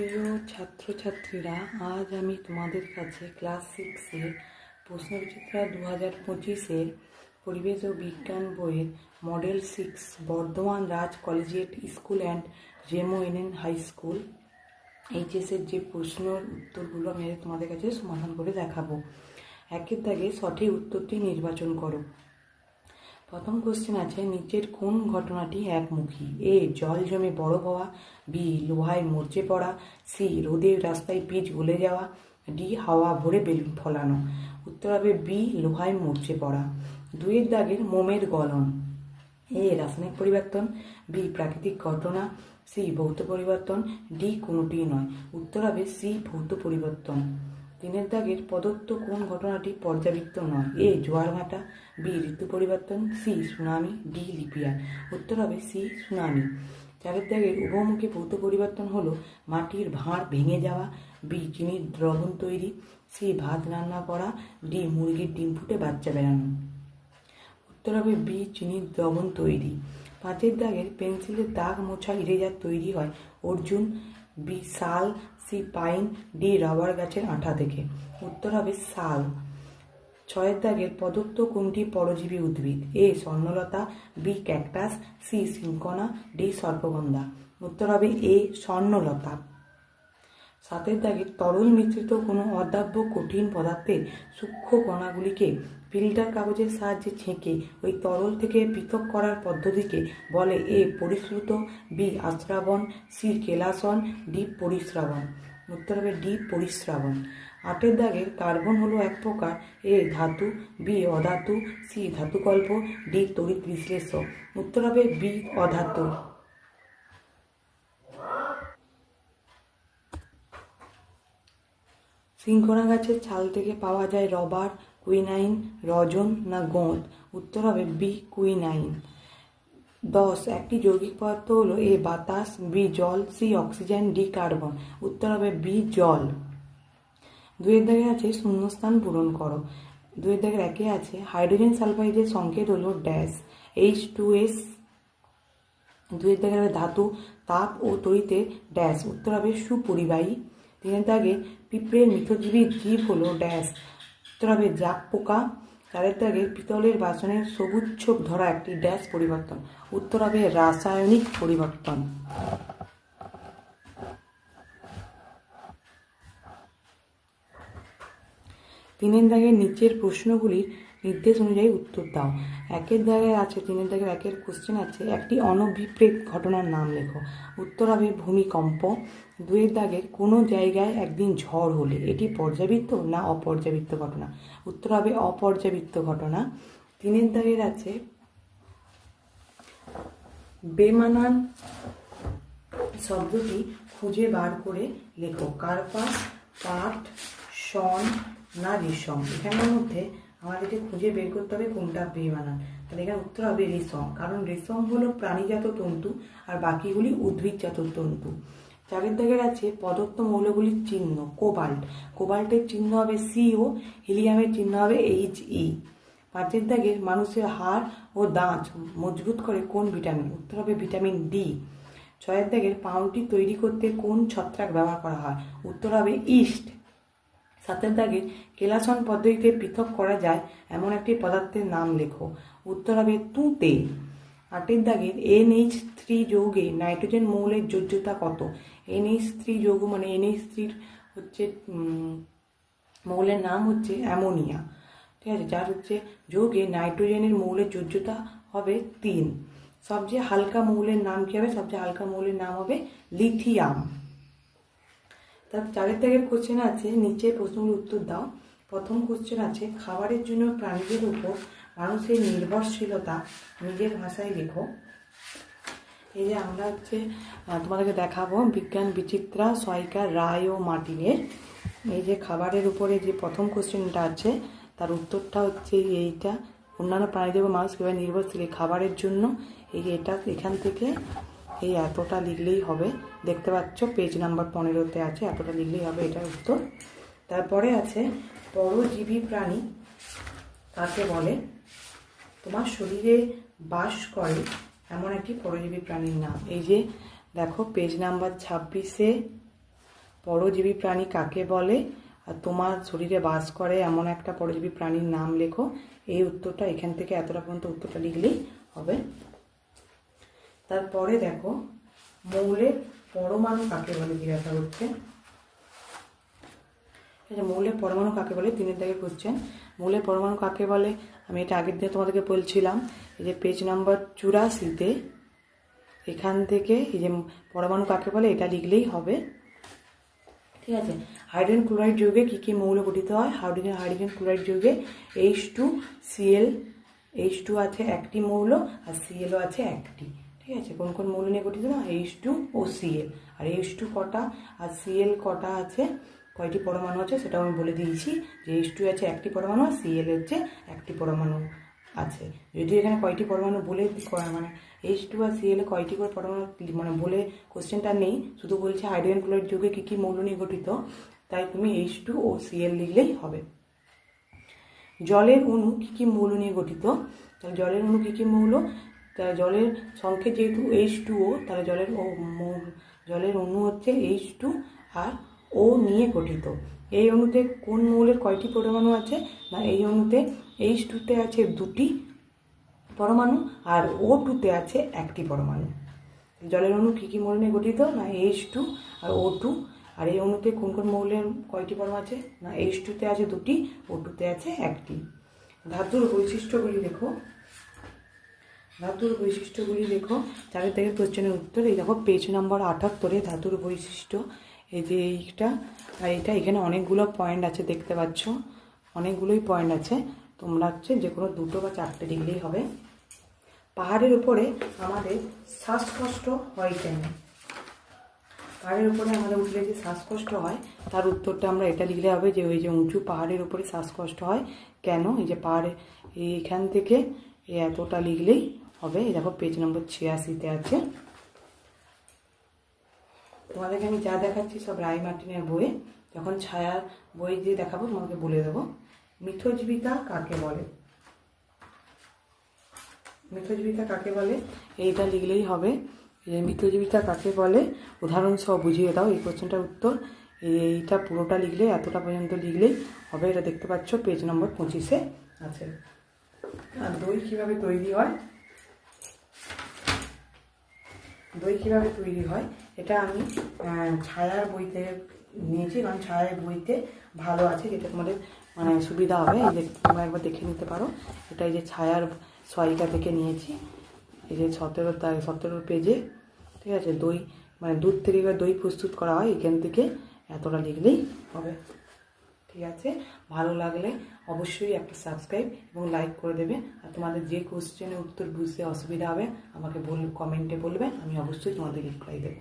প্রিয় ছাত্রছাত্রীরা, আজ আমি তোমাদের কাছে ক্লাস সিক্সের প্রশ্নবিচিত্রা দু হাজার পঁচিশের পরিবেশ ও বিজ্ঞান বইয়ের model six, Bardhaman Raj collegiate school and Reno NN high school, এইচএসের যে প্রশ্নের উত্তরগুলো আমি তোমাদের কাছে সমাধান করে দেখাবো। একের দাগে সঠিক উত্তরটি নির্বাচন করো। প্রথম কোশ্চেন আছে, নিচের কোন ঘটনাটি একমুখী? এ, জল জমে বড় হওয়া, বি, লোহায় মরচে পড়া, সি, রোদের রাস্তায় পিচ গলে যাওয়া, ডি, হাওয়া ভরে বেলুন ফলানো। উত্তর হবে বি, লোহায় মরচে পড়া। দুইয়ের দাগের মোমের গলন। এ, রাসায়নিক পরিবর্তন, বি, প্রাকৃতিক ঘটনা, সি, ভৌত পরিবর্তন, ডি, কোনোটিই নয়। উত্তর হবে সি, ভৌত পরিবর্তন। তিনের দাগের প্রদত্ত কোন ঘটনাটি পর্যাবৃত্ত নয়? এ. জোয়ার ভাটা বি. ঋতু পরিবর্তন, সি. Tsunami, D. লিপিয়া উত্তর হবে সি. সুনামি। চারের দাগের উভমুখী ভৌত পরিবর্তন হলো মাটির ভাঁড় ভেঙে যাওয়া, বি. চিনির দ্রবণ তৈরি, সি. ভাত রান্না করা, ডি. মুরগির ডিম ফুটে বাচ্চা বেড়ানো। উত্তর হবে বি. চিনির দ্রবণ তৈরি। পাঁচের দাগের পেন্সিলের দাগ মোছা ইরেজার তৈরি হয়। অর্জুন, বি. শাল সি পাইন ডি রাবার গাছের আঠা থেকে। উত্তর হবে শাল ছয়ের দাগের প্রদত্ত কোনটি পরজীবী উদ্ভিদ? A Swarnalata, B cactus, C cinchona, D সর্পগন্ধা। উত্তর হবে এ স্বর্ণলতা। সাতের দাগে তরল মিশ্রিত কোনো অদাব্য কঠিন পদার্থের সূক্ষ্ম কণাগুলিকে ফিল্টার কাগজের সাহায্যে ছেঁকে ওই তরল থেকে পৃথক করার পদ্ধতিকে বলে এ পরিশ্রুত বি আশ্রাবণ, সি কেলাসন, ডি পরিশ্রাবণ। উত্তর হবে ডি পরিশ্রাবণ। আটের দাগের কার্বন হলো এক প্রকার, এ ধাতু, বি অধাতু, সি ধাতুকল্প, ডি তড়িৎ বিশ্লেষ্য। উত্তর হবে বি অধাতু। সিংকোনা গাছের ছাল থেকে পাওয়া যায় রবার, কুইনাইন রজন না গোঁদ। উত্তর হবে বি, কুইনাইন। দশ, একটি যৌগিক পদার্থ হলো এ বাতাস, বি জল, সি অক্সিজেন, ডি কার্বন। উত্তর হবে বি জল। দুয়ের দাগে আছে শূন্যস্থান পূরণ করো। দুয়ের দাগের একে আছে হাইড্রোজেন সালফাইডের সংকেত হলো ড্যাশ। H two S. দুয়ের দাগের ধাতু, তাপ ও তড়িতে ড্যাশ। উত্তর হবে সুপরিবাহী। তিনের দাগে পিঁপড়ের মিথজীবী জীব হল ড্যাশ। হবে জাক পোকা চারের দাগে পিতলের বাসনের সবুজ ছোপ ধরা একটি ড্যাশ পরিবর্তন। উত্তর হবে রাসায়নিক পরিবর্তন। তিনের দাগের নিচের প্রশ্নগুলির নির্দেশ অনুযায়ী উত্তর দাও। একের দাগে আছে, তিনের দাগের একের কোশ্চেন আছে। একটি অনভিপ্রেত ঘটনার নাম লেখো। উত্তর হবে ভূমিকম্প। দুয়ের দাগের কোনো জায়গায় একদিন ঝড় হলে, এটি পর্যাবৃত্ত না অপর্যাবৃত্ত ঘটনা? উত্তর হবে অপর্যাবৃত্ত ঘটনা। তিনের দাগের আছে, বেমানান শব্দটি খুঁজে বার করে লেখো। কার্পাস পাট শন না রেশম। এখানের মধ্যে আমাদেরকে খুঁজে বের করতে হবে কোনটা বেমানান তাহলে এখানে উত্তর হবে রেশম কারণ রেশম হলো প্রাণীজাত তন্তু আর বাকিগুলি উদ্ভিদজাত তন্তু। চারের দাগের আছে প্রদত্ত মৌলগুলির চিহ্ন, কোবাল্ট। কোবাল্টের চিহ্ন হবে সিও হিলিয়ামের চিহ্ন হবে এইচ ই। পাঁচের দাগের মানুষের হাড় ও দাঁত মজবুত করে কোন ভিটামিন? উত্তর হবে ভিটামিন ডি। ছয়ের দাগের পাউরুটি তৈরি করতে কোন ছত্রাক ব্যবহার করা হয়? উত্তর হবে ইস্ট। সাতের দাগে কেলাসন পদ্ধতিতে পৃথক করা যায় এমন একটি পদার্থের নাম লেখো। উত্তর হবে তুঁতে। আটের দাগের এনএইচ থ্রি যৌগে নাইট্রোজেন মৌলের যোজ্যতা কত? এনএইচ থ্রি যৌগ মানে এনএইচ থ্রির হচ্ছে মৌলের নাম হচ্ছে অ্যামোনিয়া। ঠিক আছে, যার হচ্ছে যৌগে নাইট্রোজেনের মৌলের যোজ্যতা হবে তিন। সবচেয়ে হালকা মৌলের নাম কী হবে? সবচেয়ে হালকা মৌলের নাম হবে লিথিয়াম। তার চারের দাগের কোশ্চেন আছে, নিচে প্রশ্নগুলোর উত্তর দাও। প্রথম কোশ্চেন আছে, খাবারের জন্য প্রাণীদের উপর মানুষের নির্ভরশীলতা নিজের ভাষায় লেখো। এই যে আমরা হচ্ছে তোমাদেরকে দেখাবো বিজ্ঞান বিচিত্রা সয়কা রায় ও মার্টিনের। এই যে খাবারের উপরে যে প্রথম কোশ্চেনটা আছে, তার উত্তরটা হচ্ছে এইটা। অন্যান্য প্রাণীদের মানুষ কীভাবে নির্ভরশীল খাবারের জন্য। এই যে এটা এখান থেকে এই এতটা লিখলেই হবে। দেখতে পাচ্ছ পেজ নাম্বার পনেরোতে আছে, এতটা লিখলেই হবে এটার উত্তর। তারপরে আছে, পরজীবী প্রাণী কাকে বলে? তোমার শরীরে বাস করে এমন একটি পরজীবী প্রাণীর নাম। এই যে, দেখো পেজ নাম্বার ছাব্বিশে পরজীবী প্রাণী কাকে বলে? আর তোমার শরীরে বাস করে এমন একটা পরজীবী প্রাণীর নাম লেখো। এই উত্তরটা এখান থেকে এতটা পর্যন্ত উত্তরটা লিখলেই হবে। তারপরে দেখো মৌলের পরমাণু কাকে বলে জিজ্ঞাসা করছে মৌলের পরমাণু কাকে বলে? তিনের দাগে কোশ্চেন মৌলের পরমাণু কাকে বলে? আমি এটা আগের দিনে তোমাদেরকে বলছিলাম, এই যে পেজ নাম্বার চুরাশিতে এখান থেকে এই যে পরমাণু কাকে বলে, এটা লিখলেই হবে। ঠিক আছে? হাইড্রোজেন ক্লোরাইড যৌগে কী কী মৌল গঠিত হয়? Hydrogen hydrogen chloride যৌগে H two CL H two আছে একটি মৌল আর সিএলও আছে একটি। ঠিক আছে? কোন কোন মৌল নিয়ে গঠিত? না এইচ টু ও সিএল আর এইচ টু কটা আর সিএল কটা আছে? কয়টি পরমাণু আছে? সেটাও আমি বলে দিয়েছি যে এইচ টু আছে একটি পরমাণু আর সিএল হচ্ছে একটি পরমাণু আছে। যদি এখানে কয়টি পরমাণু বলে মানে এইচ টু আর সিএল কয়টি করে পরমাণু মানে বলে কোশ্চেনটা নেই। শুধু বলছে হাইড্রোজেন ক্লোরাইড যুগে কী কী মৌল নিয়ে গঠিত? তাই তুমি এইচ টু ও সিএল লিখলেই হবে। জলের অণু কী কী মৌল নিয়ে গঠিত? তাহলে জলের অণু কী কী মৌল? তাহলে জলের সংখ্যে যেহেতু এইচ টু ও তাহলে জলের ও জলের অণু হচ্ছে এইচ টু আর ও নিয়ে গঠিত। এই অণুতে কোন মৌলের কয়টি পরমাণু আছে? না, এই অণুতে এইচ টুতে আছে দুটি পরমাণু আর ও টুতে আছে একটি পরমাণু। জলের অণু কী কী মৌল নিয়ে গঠিত? না এইচ টু আর ও টু আর এই অণুতে কোন কোন মৌলের কয়টি পরমাণু আছে? না এইচ টুতে আছে দুটি ও টুতে আছে একটি। ধাতুর বৈশিষ্ট্যগুলি দেখো। ধাতুর বৈশিষ্ট্যগুলি দেখো। চারের থেকে কোশ্চেনের উত্তর, এই দেখো পেজ নম্বর আটাত্তরে ধাতুর বৈশিষ্ট্য। এই যে এইটা, আর এটা এখানে অনেকগুলো পয়েন্ট আছে, দেখতে পাচ্ছ? অনেকগুলোই পয়েন্ট আছে। তোমরা হচ্ছে যে কোনো দুটো বা চারটে লিখলেই হবে। পাহাড়ের উপরে আমাদের শ্বাসকষ্ট হয় কেন? পাহাড়ের উপরে আমাদের উঠলে যে শ্বাসকষ্ট হয়, তার উত্তরটা আমরা এটা লিখলে হবে যে, ওই যে উঁচু পাহাড়ের উপরে শ্বাসকষ্ট হয়। কেন? এই যে পাহাড়ে, এইখান থেকে এতটা লিখলেই হবে। এই দেখো পেজ নম্বর ছিয়াশিতে আছে। তোমাদেরকে আমি যা দেখাচ্ছি সব রায় মার্টিনের বইয়ে। যখন ছায়ার বই দিয়ে দেখাবো তোমাকে বলে দেবো। মিথজীবিতা কাকে বলে? মিথজীবিতা কাকে বলে? এইটা লিখলেই হবে। যে মিথজীবিতা কাকে বলে? উদাহরণ সহ বুঝিয়ে দাও, এই কোশ্চেনটার উত্তর। এইটা পুরোটা লিখলে, এতটা পর্যন্ত লিখলেই হবে। এটা দেখতে পাচ্ছ পেজ নম্বর পঁচিশে আছে। আর দই কীভাবে তৈরি হয়? দই কীভাবে তৈরি হয়, এটা আমি ছায়ার বইতে নিয়েছি কারণ ছায়ার বইতে ভালো আছে, যেটা তোমাদের মানে সুবিধা হবে, এই যে তোমরা একবার দেখে নিতে পারো। এটা এই যে ছায়ার সহায়িকা থেকে নিয়েছি, এই যে সতেরো তা- সতেরো পেজে, ঠিক আছে? দই মানে দুধ থেকে দই প্রস্তুত করা হয়, এখান থেকে এতটা লিখলেই হবে। ঠিক আছে, ভালো লাগলে অবশ্যই একটা সাবস্ক্রাইব এবং লাইক করে দেবে। আর তোমাদের যে কোশ্চেনের উত্তর বুঝতে অসুবিধা হবে, আমাকে বল কমেন্টে বলবে, আমি অবশ্যই তোমাদের রিপ্লাই দেবো।